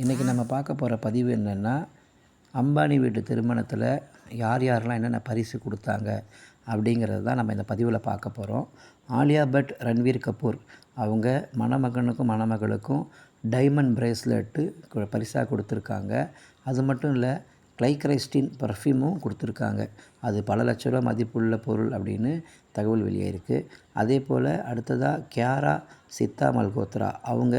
இன்றைக்கி நம்ம பார்க்க போகிற பதிவு என்னென்னா அம்பானி வீட்டு திருமணத்தில் யார் யாரெல்லாம் என்னென்ன பரிசு கொடுத்தாங்க அப்படிங்கிறது தான் நம்ம இந்த பதிவில் பார்க்க போகிறோம் ஆலியா பட் ரன்வீர் கபூர். அவங்க மணமகனுக்கும் மணமகளுக்கும் டைமண்ட் பிரேஸ்லெட்டு பரிசாக கொடுத்துருக்காங்க. அது மட்டும் இல்லை கிளைக்ரைஸ்டின் பர்ஃப்யூமும் கொடுத்துருக்காங்க. அது பல லட்ச ரூபா மதிப்புள்ள பொருள் அப்படின்னு தகவல் வெளியாயிருக்கு. அதே போல் அடுத்ததாக கியாரா சித்தா மல்கோத்ரா. அவங்க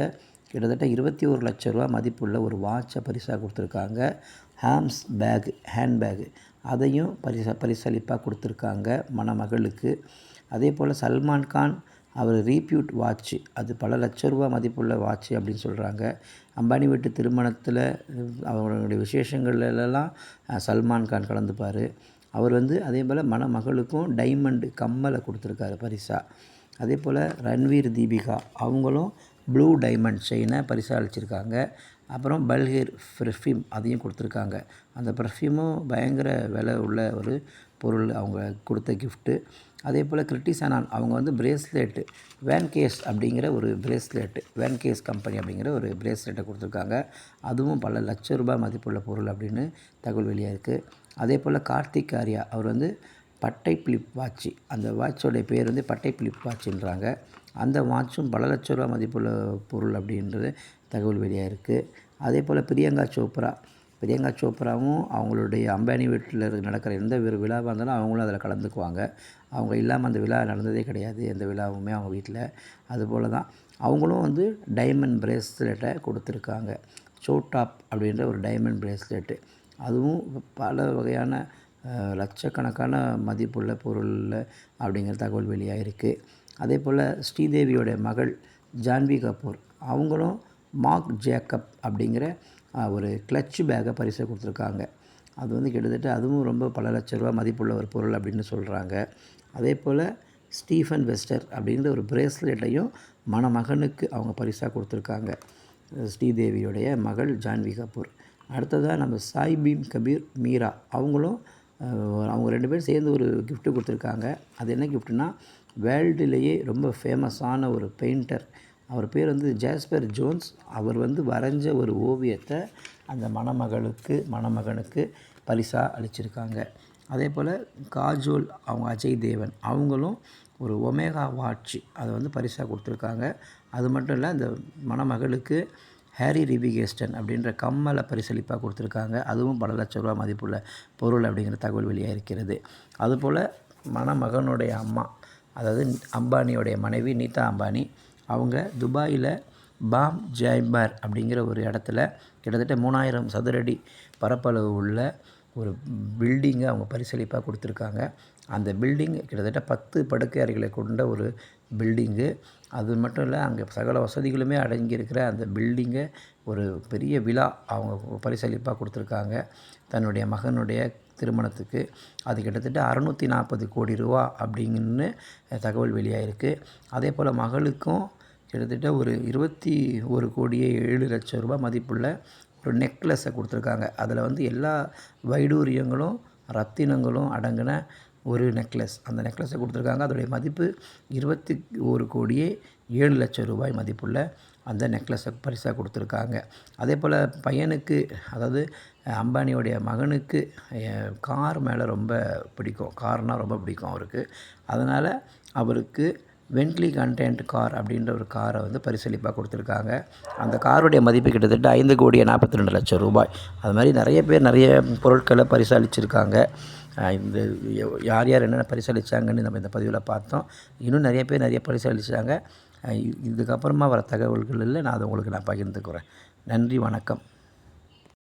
கிட்டத்தட்ட இருபத்தி ஒரு லட்ச ரூபா மதிப்புள்ள ஒரு வாட்சை பரிசாக கொடுத்துருக்காங்க. ஹாம்ஸ் பேக் ஹேண்ட்பேக் அதையும் பரிசா பரிசளிப்பாக கொடுத்துருக்காங்க மணமகளுக்கு. அதே போல் சல்மான் கான் அவர் ரீப்யூட் வாட்ச்சு அது பல லட்ச ரூபா மதிப்புள்ள வாட்ச்சு அப்படின்னு சொல்கிறாங்க அம்பானி வீட்டு திருமணத்தில் அவங்களுடைய விசேஷங்கள்லாம் சல்மான் கான் கலந்துப்பார். அவர் வந்து அதே போல் மணமகளுக்கும் டைமண்டு கம்மலை கொடுத்துருக்காரு பரிசாக அதே போல் ரன்வீர் தீபிகா அவங்களும் ப்ளூ டைமண்ட் செயினை பரிசாக அளிச்சிருக்காங்க அப்புறம் பல்கேர் பெர்ஃப்யூம் அதையும் கொடுத்துருக்காங்க. அந்த பெர்ஃப்யூமும் பயங்கர விலை உள்ள ஒரு பொருள் அவங்க கொடுத்த கிஃப்ட்டு. அதே போல் கிரிட்டிசனான் அவங்க வந்து பிரேஸ்லெட்டு வேன்கேஸ் அப்படிங்கிற ஒரு பிரேஸ்லெட்டு வேன்கேஸ் கம்பெனி அப்படிங்கிற ஒரு பிரேஸ்லெட்டை கொடுத்துருக்காங்க. அதுவும் பல லட்ச ரூபாய் மதிப்புள்ள பொருள் அப்படின்னு தகவல் வெளியாக இருக்குது அதே போல் கார்த்திக் ஆர்யா அவர் வந்து பட்டை பிளிப் வாட்சி அந்த வாட்சோடைய பேர் வந்து பட்டை பிளிப் வாட்சின்றாங்க. அந்த வாட்சும் பல லட்ச ரூபா மதிப்புள்ள பொருள் அப்படின்றது தகவல் வெளியாக இருக்குது அதே போல் பிரியங்கா சோப்ரா பிரியங்கா சோப்ராவும் அவங்களுடைய அம்பானி வீட்டில் நடக்கிற எந்த ஒரு விழாவாக இருந்தாலும் அவங்களும் அதில் கலந்துக்குவாங்க. அவங்க இல்லாமல் அந்த விழா நடந்ததே கிடையாது எந்த விழாவுமே அவங்க வீட்டில். அதுபோல் தான் அவங்களும் வந்து டைமண்ட் பிரேஸ்லெட்டை கொடுத்துருக்காங்க. சோட்டாப் அப்படின்ற ஒரு டைமண்ட் பிரேஸ்லெட்டு. அதுவும் பல வகையான லட்சக்கணக்கான மதிப்புள்ள பொருள் அப்படிங்கிற தகவல் வெளியாக இருக்குது அதே போல் ஸ்ரீதேவியோட மகள் ஜான்வி கபூர் அவங்களும் மார்க் ஜேக்கப் அப்படிங்கிற ஒரு கிளச் பேக்கை பரிசை கொடுத்துருக்காங்க. அது வந்து கிட்டத்தட்ட அதுவும் ரொம்ப பல லட்ச ரூபா மதிப்புள்ள ஒரு பொருள் அப்படின்னு சொல்கிறாங்க அதே போல் ஸ்டீஃபன் வெஸ்டர் அப்படிங்கிற ஒரு பிரேஸ்லெட்டையும் மணமகனுக்கு அவங்க பரிசாக கொடுத்துருக்காங்க. ஸ்ரீதேவியோடைய மகள் ஜான்வி கபூர். அடுத்ததாக நம்ம சாய் பீம் கபீர் மீரா. அவங்களும் அவங்க ரெண்டு பேரும் சேர்ந்து ஒரு கிஃப்ட்டு கொடுத்துருக்காங்க. அது என்ன கிஃப்ட்னா வேர்ல்டுலேயே ரொம்ப ஃபேமஸான ஒரு பெயிண்டர். அவர் பேர் வந்து ஜாஸ்பர் ஜோன்ஸ். அவர் வந்து வரைஞ்ச ஒரு ஓவியத்தை அந்த மணமகளுக்கு மணமகனுக்கு பரிசாக அளிச்சிருக்காங்க. அதே போல் காஜோல் அவங்க அஜய் தேவன் அவங்களும் ஒரு ஒமேகா வாட்ச் அதை வந்து பரிசாக கொடுத்துருக்காங்க. அது மட்டும் இல்லை அந்த மணமகளுக்கு ஹேரி ரிபிகேஸ்டன் அப்படின்ற கம்மலை பரிசளிப்பாக கொடுத்துருக்காங்க. அதுவும் பல லட்ச ரூபா மதிப்புள்ள பொருள் அப்படிங்கிற தகவல் வெளியாக இருக்கிறது அதுபோல் மணமகனுடைய அம்மா அதாவது அம்பானியோடைய மனைவி நீதா அம்பானி அவங்க துபாயில் பாம் ஜைம்பர் அப்படிங்கிற ஒரு இடத்துல கிட்டத்தட்ட மூணாயிரம் சதுரடி பரப்பளவு உள்ள ஒரு பில்டிங்கை அவங்க பரிசளிப்பாக கொடுத்துருக்காங்க. அந்த பில்டிங் கிட்டத்தட்ட பத்து படுக்கை அறைகளை கொண்ட ஒரு பில்டிங்கு அது மட்டும் இல்லை அங்கே சகல வசதிகளுமே அடங்கியிருக்கிற அந்த பில்டிங்கை ஒரு பெரிய விழா அவங்க பரிசளிப்பாக கொடுத்துருக்காங்க. தன்னுடைய மகனுடைய திருமணத்துக்கு. அது கிட்டத்தட்ட அறநூற்றி நாற்பது கோடி ரூபா அப்படிங்கன்னு தகவல் வெளியாகிருக்கு அதே போல் மகளுக்கும் கிட்டத்தட்ட ஒரு இருபத்தி ஒரு கோடியே ஏழு லட்சம் ரூபாய் மதிப்புள்ள ஒரு நெக்லஸை கொடுத்துருக்காங்க. அதில் வந்து எல்லா வைடூரியங்களும் ரத்தினங்களும் அடங்கின ஒரு நெக்லஸ் அந்த நெக்லஸை கொடுத்துருக்காங்க. அதோடைய மதிப்பு இருபத்தி ஒரு கோடியே ஏழு லட்சம் ரூபாய் மதிப்புள்ள அந்த நெக்லஸை பரிசாக கொடுத்துருக்காங்க. அதே போல் பையனுக்கு அதாவது அம்பானியோடைய மகனுக்கு கார் மேலே ரொம்ப பிடிக்கும். கார்னால் ரொம்ப பிடிக்கும் அவருக்கு. அதனால் அவருக்கு வென்ட்லி கண்டென்ட் கார் அப்படின்ற ஒரு காரை வந்து பரிசளிப்பாக கொடுத்துருக்காங்க. அந்த காருடைய மதிப்பு கிட்டத்தட்ட ஐந்து கோடியே நாற்பத்தி ரெண்டு லட்சம் ரூபாய். அது மாதிரி நிறைய பேர் நிறைய பொருட்களை பரிசளிச்சிருக்காங்க. இந்த யார் யார் என்னென்ன பரிசளித்தாங்கன்னு நம்ம இந்த பதிவில் பார்த்தோம். இன்னும் நிறைய பேர் நிறைய பரிசளித்தாங்க இதுக்கப்புறமா வர தகவல்களில் நான் அதை உங்களுக்கு நான் பகிர்ந்துக்கிறேன். நன்றி வணக்கம்.